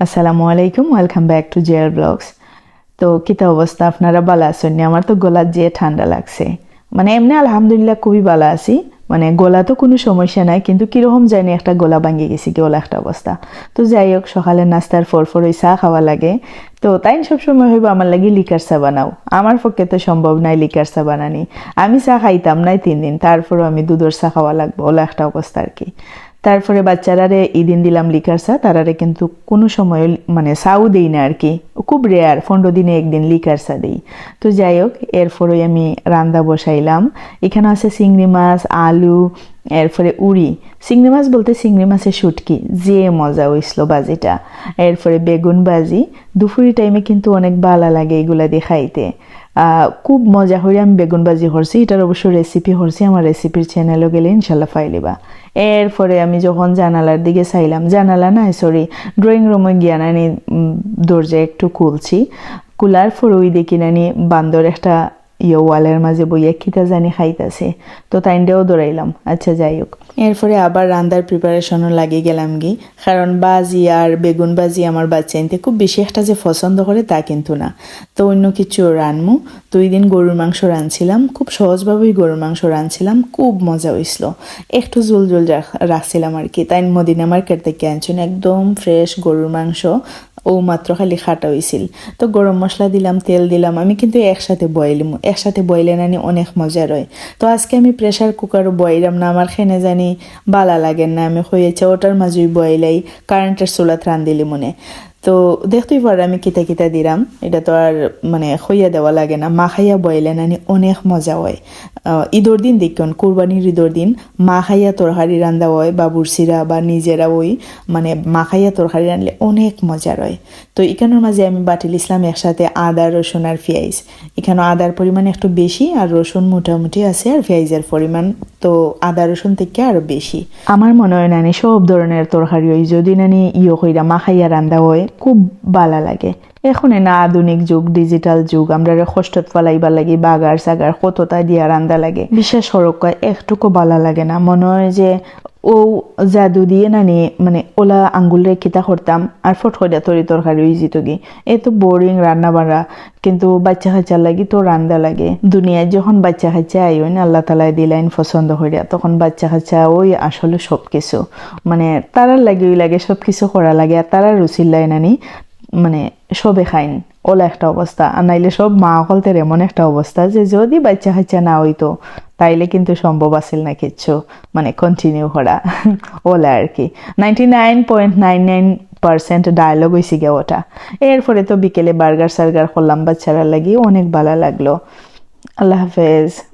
আসসালামু আলাইকুম welcome back to জেয়ার ব্লগস তো কিতা অবস্থা? আপনারা ভালো আছেন? আমার তো গলার যে ঠান্ডা লাগছে। মানে এমনি আলহামদুলিল্লাহ খুবই ভালো আছি। মানে গলা তো কোনো সমস্যা নাই, কিন্তু কীরকম জানি একটা গলা ভাঙে গেছি গলা একটা অবস্থা। তো যাই হোক, সকালে নাস্তার ফর ফর ওই চা খাওয়া লাগে। তো তাই সবসময় হইব আমার লাগে লিকার চা বানাও। আমার পক্ষে তো সম্ভব নাই লিকার চা বানানি। আমি চা খাইতাম নাই তিন দিন, তারপরও আমি দুধের চা খাওয়া লাগবো, ওলা একটা অবস্থা আর কি। তারপরে বাচ্চারারে ইদিন দিলাম লিকার চা তারারে কিন্তু কোনো সময় মানে চাও দেই না আর কি খুব রেয়ার পনেরো দিনে একদিন লিকার চা দিই। তো যাই হোক, এরপরে আমি রান্দা বসাইলাম। এখানে আছে চিংড়ি মাছ, আলু, এরপরে উড়ি। চিংড়ি মাছ বলতে চিংড়ি মাছের শুটকি, যে মজা হইছিল বাজিটা। এরপরে বেগুন বাজি, দুপুরি টাইমে কিন্তু অনেক ভালো লাগে এগুলা দিয়ে খাইতে। খুব মজা করে আমি বেগুন বাজি করছি। এটার অবশ্য রেসিপি করছি, আমার রেসিপির চ্যানেলও গেলে ইনশাল্লাহ ফাইলিবা এরপরে আমি যখন জানালার দিকে চাইলাম, জানালা নাই সরি ড্রয়িং রুমে গিয়া নানি দরজা একটু খুলছি। কুলার পর ওই দেখি নানি বান্দর একটা ইয়ে ওয়ালের মাঝে বইয়া খিতা জানি খাইতাছে তো তাইনটাও দৌড়াইলাম। আচ্ছা যাই হোক এরপরে আবার রান্দার প্রিপারেশনও লাগিয়ে গেলাম কি কারণ বাজি আর বেগুন বাজি আমার বাচ্চা এনতে খুব বেশি একটা যে পছন্দ করে তা কিন্তু না। তো অন্য কিছু রানমু। দুই দিন গরুর মাংস রাঁধছিলাম খুব সহজভাবেই গরুর মাংস রাঁধছিলাম খুব মজা হয়েছিল একটু জল জল রাখ- রাখছিলাম আর কি। তাই মদিনা মার্কেট থেকে আনছেন একদম ফ্রেশ গরুর মাংস ও মাত্র খালি খাটা হয়েছিল তো গরম মশলা দিলাম, তেল দিলাম। আমি কিন্তু একসাথে বয়েলিম একসাথে বইলে নানি অনেক মজা রয় তো আজকে আমি প্রেশার কুকার বইলাম না, আমার খেনে জানি বালা লাগেন না, আমি হয়েছে ওটার মাঝেই বইলাই কারেন্টের চুলাত রান্ধিলি মনে। তো দেখতেই পার আমি কিতা কিতা দিলাম এটা তো আর মানে খইয়া দেওয়া লাগে না। মা খাইয়া বইলে নানি অনেক মজা হয়। ঈদর দিন দেখুন, কোরবানির ঈদর দিন মা খাইয়া তরকারি রান্দা হয় বা বুড়সিরা বা নিজেরা ওই মানে মা খাইয়া তরকারি রানলে অনেক মজা হয়। তো এখানের মাঝে আমি বাটিল ইসলাম একসাথে আদা, রসুন আর পেঁয়াজ এখানে আদার পরিমাণ একটু বেশি আর রসুন মোটামুটি আছে আর পেঁয়াজের পরিমাণ। তো আদা, রসুন থেকে আরও বেশি। আমার মনে হয় নানি সব ধরনের তরকারি ওই যদি নানি ইয়ে কইরা মাখাইয়া রান্দা হয়। খুব ভালো লাগে। এখন না আধুনিক যুগ ডিজিটাল যুগ, আমরা কষ্টত ফলাইবার লাগে বাগার সাগার কতটা দিয়া রান্দা লাগে। বিশেষ সড়ক একটুকু ভালো লাগে না। মনে হয় যে ও জাদু দিয়ে নানি মানে ওলা আঙ্গুল রেখিতা করতাম আর ফট করে তরি তরকারি হয়ে যেত গে এ তো বোরিং রান্না বান্না কিন্তু বাচ্চা খাচ্চার লাগি তো রান্দা লাগে। দুনিয়ায় যখন বাচ্চা খাচ্চা আইন আল্লাহ তালায় দিলাইন পছন্দ হইয়া তখন বাচ্চা খাচ্চা ওই আসলে সব কিছু মানে তারার লাগে ওই লাগে সব কিছু করা লাগে আর তারা রুচির লাই নানি মানে সবে খাইন ওলা একটা অবস্থা। আর নাইলে সব মা অকলতের এমন একটা অবস্থা যে যদি বাচ্চা কাচ্চা না হইতো, তাইলে কিন্তু সম্ভব আছিল না কিচ্ছু। মানে কন্টিনিউ করা। ওলা আর কি। Ninety nine point nine nine percent dialogue হয়েছে গে ওটা। এরপরে তো বিকেলে বার্গার সার্গার করলাম, বাচ্চারা লাগি অনেক ভালো লাগল। আল্লাহ হাফেজ।